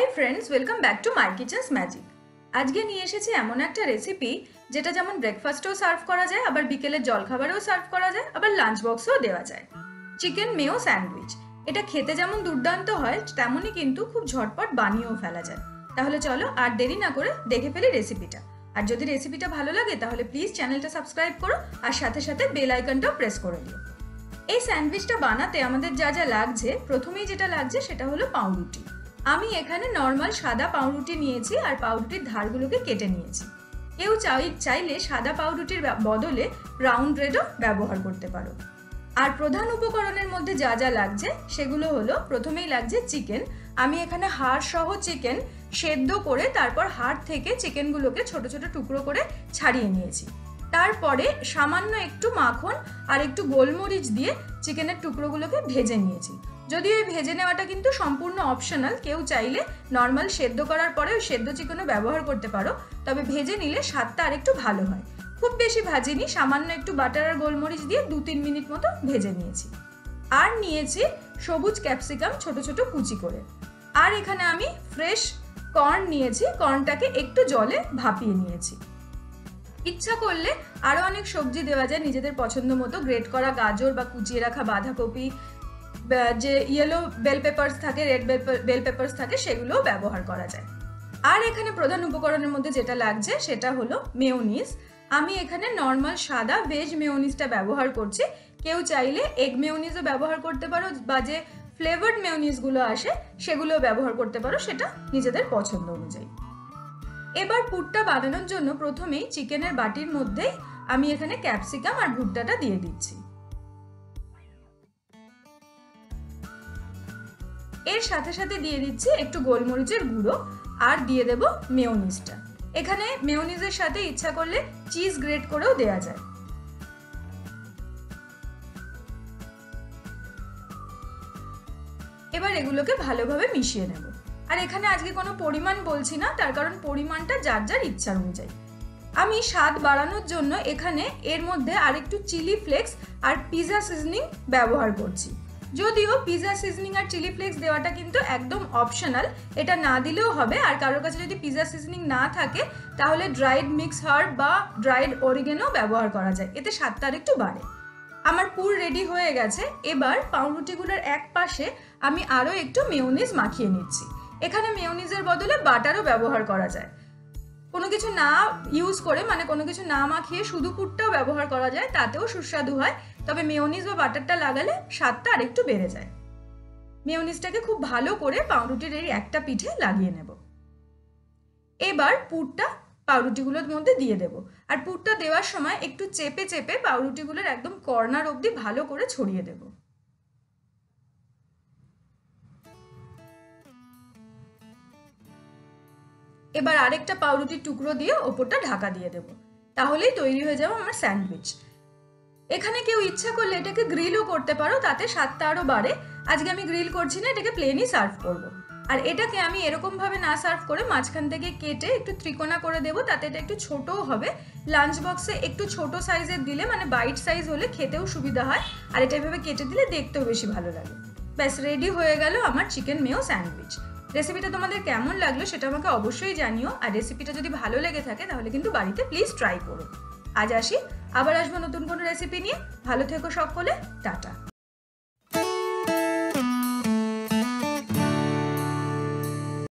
Hi friends welcome back to my kitchen's magic আজকে নিয়ে এসেছি এমন একটা রেসিপি যেটা যেমন ব্রেকফাস্টেও সার্ভ করা যায়, আবার বিকেলের জলখাবারেও সার্ভ করা যায়, আবার লাঞ্চ বক্সেও দেওয়া যায়। চিকেন মেও স্যান্ডউইচ এটা খেতে যেমন দুর্দান্ত হয়, তেমনই কিন্তু খুব ঝটপট বানিয়েও ফেলা যায়। তাহলে চলো আর দেরি না করে দেখে ফেলি রেসিপিটা আর যদি রেসিপিটা ভালো লাগে, তাহলে প্লিজ চ্যানেলটা সাবস্ক্রাইব করো, আর সাথে সাথে বেল আইকনটাও প্রেস করে দিও। এই স্যান্ডউইচটা বানাতে আমাদের যা যা লাগছে, প্রথমেই যেটা লাগছে সেটা হলো পাউরুটি। আমি এখানে নর্মাল সাদা পাউরুটি নিয়েছি আর পাউরুটির ধারগুলোকে কেটে নিয়েছি। কেউ চাই, চাইলে সাদা পাউরুটির বদলে ব্রাউন ব্রেডও ব্যবহার করতে পারো। আর প্রধান উপকরণের মধ্যে যা যা লাগছে, সেগুলো হলো, প্রথমেই লাগছে চিকেন আমি এখানে হাড় সহ চিকেন সেদ্ধ করে তারপর হাড় থেকে চিকেনগুলোকে ছোট ছোট টুকরো করে ছাড়িয়ে নিয়েছি। তারপরে সামান্য একটু মাখন আর একটু গোলমরিচ দিয়ে চিকেনের টুকরোগুলোকে ভেজে নিয়েছি। যদিও এই ভেজে নেওয়াটা কিন্তু সম্পূর্ণ অপশনাল কেউ চাইলে নর্মাল সেদ্ধ করার পরে ওই সেদ্ধ চিকেনও ব্যবহার করতে পারো, তবে ভেজে নিলে স্বাদটা আরেকটু ভালো হয়। খুব বেশি ভাজিনি, সামান্য একটু বাটার আর গোলমরিচ দিয়ে দু তিন মিনিট মতো ভেজে নিয়েছি। আর নিয়েছি সবুজ ক্যাপসিকাম ছোট ছোট কুচি করে। আর এখানে আমি ফ্রেশ কর্ন নিয়েছি কর্নটাকে একটু জলে ভাপিয়ে নিয়েছি। ইচ্ছা করলে আরও অনেক সবজি দেওয়া যায়, নিজেদের পছন্দ মতো গ্রেট করা গাজর বা কুচিয়ে রাখা বাঁধাকপি যে ইয়েলো বেল পেপার্স থাকে রেড বেল পেপার্স থাকে, সেগুলোও ব্যবহার করা যায়। আর এখানে প্রধান উপকরণের মধ্যে যেটা লাগছে, সেটা হলো মেয়োনিজ আমি এখানে নর্মাল সাদা ভেজ মেয়োনিজটা ব্যবহার করছি। কেউ চাইলে এগ মেয়োনিজও ব্যবহার করতে পারো বা যে ফ্লেভার্ড মেয়োনিজগুলো আসে, সেগুলোও ব্যবহার করতে পারো, সেটা নিজেদের পছন্দ অনুযায়ী। এবার পুরটা বানানোর জন্য প্রথমেই চিকেনের বাটির মধ্যেই আমি এখানে ক্যাপসিকাম আর ভুট্টাটা দিয়ে দিচ্ছি। এর সাথে সাথে দিয়ে দিচ্ছি একটু গোলমরিচের গুঁড়ো আর দিয়ে দেব মেয়োনিজটা। এখানে মেয়োনিজের সাথে ইচ্ছা করলে চিজ গ্রেট করেও দেওয়া যায়। এবার এগুলোকে ভালোভাবে মিশিয়ে নেব। আর এখানে আজকে কোনো পরিমাণ বলছি না, তার কারণ পরিমাণটা যার যার ইচ্ছা অনুযায়ী। আমি স্বাদ বাড়ানোর জন্য এখানে এর মধ্যে আরেকটু চিলি ফ্লেক্স আর পিজা সিজনিং ব্যবহার করছি। যদিও পিজা সিজনিং আর চিলি ফ্লেক্স দেওয়াটা কিন্তু একদম অপশনাল এটা না দিলেও হবে। আর কারোর কাছে যদি পিজা সিজনিং না থাকে, তাহলে ড্রাইড মিক্স হার্ব বা ড্রাইড অরিগেনও ব্যবহার করা যায়। এতে স্বাদটা আরেকটু বাড়ে। আমার পুর রেডি হয়ে গেছে। এবার পাউরুটিগুলোর এক পাশে আমি আরও একটু মেয়োনিজ মাখিয়ে নিচ্ছি। এখানে মেয়োনিজের বদলে বাটারও ব্যবহার করা যায়। কোনো কিছু না ইউজ করে মানে কোনো কিছু না মাখিয়ে শুধু পুরটাও ব্যবহার করা যায়, তাতেও সুস্বাদু হয়। তবে মেয়োনিজ বা বাটারটা লাগালে স্বাদটা আরেকটু বেড়ে যায়। মেয়োনিজটাকে খুব ভালো করে পাউরুটির এই একটা পিঠে লাগিয়ে নেব। এবার পুরটা পাউরুটিগুলোর মধ্যে দিয়ে দেব। আর পুরটা দেওয়ার সময় একটু চেপে চেপে পাউরুটিগুলোর একদম কর্নার অবধি ভালো করে ছড়িয়ে দেব। এবার আরেকটা পাউরুটির টুকরো দিয়ে ওপরটা ঢাকা দিয়ে দেব। তাহলেই তৈরি হয়ে যাবে আমার স্যান্ডউইচ। এখানে কেউ ইচ্ছা করলে এটাকে গ্রিলও করতে পারো, তাতে স্বাদটা আরও বাড়ে। আজকে আমি গ্রিল করছি না, এটাকে প্লেনই সার্ভ করব। আর এটাকে আমি এরকমভাবে না সার্ভ করে মাঝখান থেকে কেটে একটু ত্রিকোণা করে দেবো, তাতে এটা একটু ছোটও হবে। লাঞ্চ বক্সে একটু ছোট সাইজের দিলে মানে বাইট সাইজ হলে খেতেও সুবিধা হয়। আর এটা এভাবে কেটে দিলে দেখতেও বেশি ভালো লাগে। ব্যাস রেডি হয়ে গেল আমার চিকেন মেও স্যান্ডউইচ রেসিপিটা তোমাদের কেমন লাগল সেটা আমাকে অবশ্যই জানিও। আর রেসিপিটা যদি ভালো লেগে থাকে, তাহলে কিন্তু বাড়িতে প্লিজ ট্রাই করো। আজ আসি, আবার আসব নতুন কোনো রেসিপি নিয়ে। ভালো থেকো সকলে, টাটা।